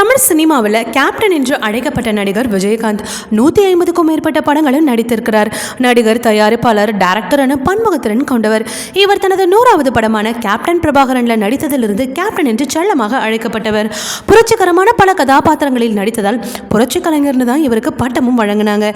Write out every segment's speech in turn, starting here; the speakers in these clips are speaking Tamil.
தமிழ் சினிமாவில் கேப்டன் என்று அழைக்கப்பட்ட நடிகர் விஜயகாந்த் நூற்றி ஐம்பதுக்கும் மேற்பட்ட படங்களும் நடித்திருக்கிறார். நடிகர் தயாரிப்பாளர் டைரக்டர் என பன்முகத்திறன் கொண்டவர். இவர் தனது நூறாவது படமான கேப்டன் பிரபாகரனில் நடித்ததிலிருந்து கேப்டன் என்று செல்லமாக அழைக்கப்பட்டவர். புரட்சிகரமான பல கதாபாத்திரங்களில் நடித்ததால் புரட்சி கலைஞர்னு தான் இவருக்கு பட்டமும் வழங்கினாங்க.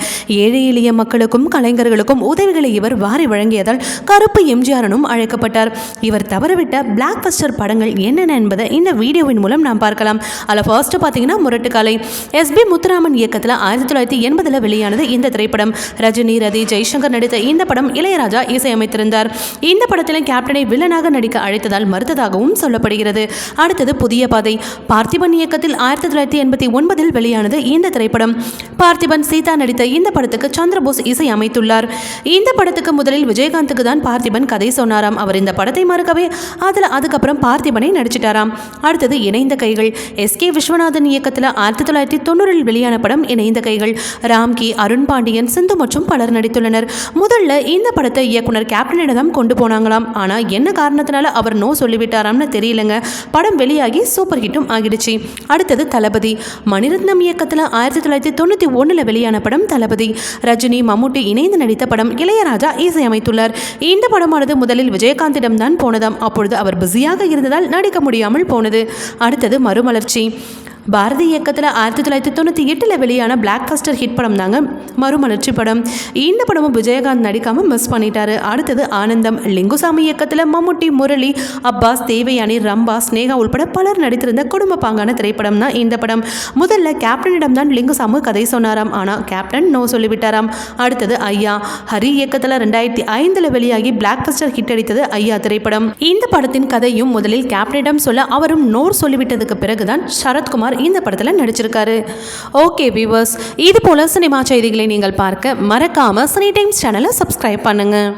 ஏழை எளிய மக்களுக்கும் கலைஞர்களுக்கும் உதவிகளை இவர் வாரி வழங்கியதால் கருப்பு எம்ஜிஆரனும் அழைக்கப்பட்டார். இவர் தவறவிட்ட பிளாக் பஸ்டர் படங்கள் என்னென்ன என்பதை இந்த வீடியோவின் மூலம் நாம் பார்க்கலாம். அதில் ஃபர்ஸ்ட் பார்த்தீங்கன்னா முரட்டுக்காலை. எஸ்பி முத்துராமன் இயக்கத்தில் ஆயிரத்தி தொள்ளாயிரத்தி எண்பதில் வெளியானது இந்த திரைப்படம். ரஜினி ரதி ஜெய்சங்கர் நடித்த இந்த படம் இளையராஜா இசையமைத்திருந்தார். இந்த படத்தில் கேப்டனை வில்லனாக நடிக்க அழைத்ததால் மறுத்ததாகவும் சொல்லப்படுகிறது. அடுத்தது புதிய பாதை. பார்த்திபன் இயக்கத்தில் ஆயிரத்தி தொள்ளாயிரத்தி எண்பத்தி ஒன்பதில் வெளியானது இந்த திரைப்படம். பார்த்திபன் சீதா நடித்த இந்த படத்துக்கு சந்திரபோஸ் இசை அமைத்துள்ளார். இந்த படத்துக்கு முதலில் விஜயகாந்துக்கு தான் பார்த்திபன் கதை சொன்னாராம். அவர் இந்த படத்தை மறுக்கவே அதில் அதுக்கப்புறம் பார்த்திபனை நடிச்சிட்டாராம். அடுத்தது இணைந்த கைகள். எஸ் கே விஸ்வநாதன் இயக்கத்தில் ஆயிரத்தி தொள்ளாயிரத்தி தொண்ணூறில் வெளியான படம் இணைந்த கைகள். ராம்கி அருண் பாண்டியன் சிந்து மற்றும் பலர் நடித்துள்ளனர். முதல்ல இந்த படத்தை இயக்குனர் கேப்டனிடம் கொண்டு போனாங்களாம். ஆனால் என்ன காரணத்தினால அவர் நோ சொல்லிவிட்டாராம்னு தெரியலங்க. படம் வெளியாகி சூப்பர் ஹிட்டும் ஆகிடுச்சு. அடுத்தது தளபதி. மணிரத்னம் இயக்கத்தில் ஆயிரத்தி தொள்ளாயிரத்தி தொண்ணூற்றி ஒன்றில் வெளியான படம் தளபதி. ரஜினி மம்முட்டி இணைந்து நடித்த படம் இளையராஜா இசையமைத்துள்ளார். இந்த படமானது முதலில் விஜயகாந்திடம் தான் போனதாம். அப்பொழுது அவர் பிஸியாக இருந்ததால் நடிக்க முடியாமல் போனது. அடுத்தது மறுமலர்ச்சி. பாரதி இயக்கத்தில் ஆயிரத்தி தொள்ளாயிரத்தி தொண்ணூற்றி எட்டில் வெளியான பிளாக் கஸ்டர் ஹிட் படம் தாங்க மறுமலர்ச்சி படம். இந்த படமும் விஜயகாந்த் நடிக்காமல் மிஸ் பண்ணிட்டாரு. அடுத்தது ஆனந்தம். லிங்குசாமி இயக்கத்தில் மம்முட்டி முரளி அப்பாஸ் தேவயானி ரம்பா ஸ்னேகா உள்பட பலர் நடித்திருந்த குடும்ப பாங்கான திரைப்படம் தான் இந்த படம். முதல்ல கேப்டனிடம் தான் லிங்குசாமி கதை சொன்னாராம். ஆனால் கேப்டன் நோ சொல்லிவிட்டாராம். அடுத்தது ஐயா. ஹரி இயக்கத்தில் ரெண்டாயிரத்தி ஐந்தில் வெளியாகி பிளாக் கஸ்டர் ஹிட் அடித்தது ஐயா திரைப்படம். இந்த படத்தின் கதையும் முதலில் கேப்டனிடம் சொல்ல அவரும் நோர் சொல்லிவிட்டதுக்கு பிறகுதான் சரத்குமார் இந்த படத்தில் நடிச்சிருக்காரு. ஓகே வியூவர்ஸ் இது போல சினிமா செய்திகளை நீங்கள் பார்க்க மறக்காம சினி டைம்ஸ் சேனலை சப்ஸ்கிரைப் பண்ணுங்கள்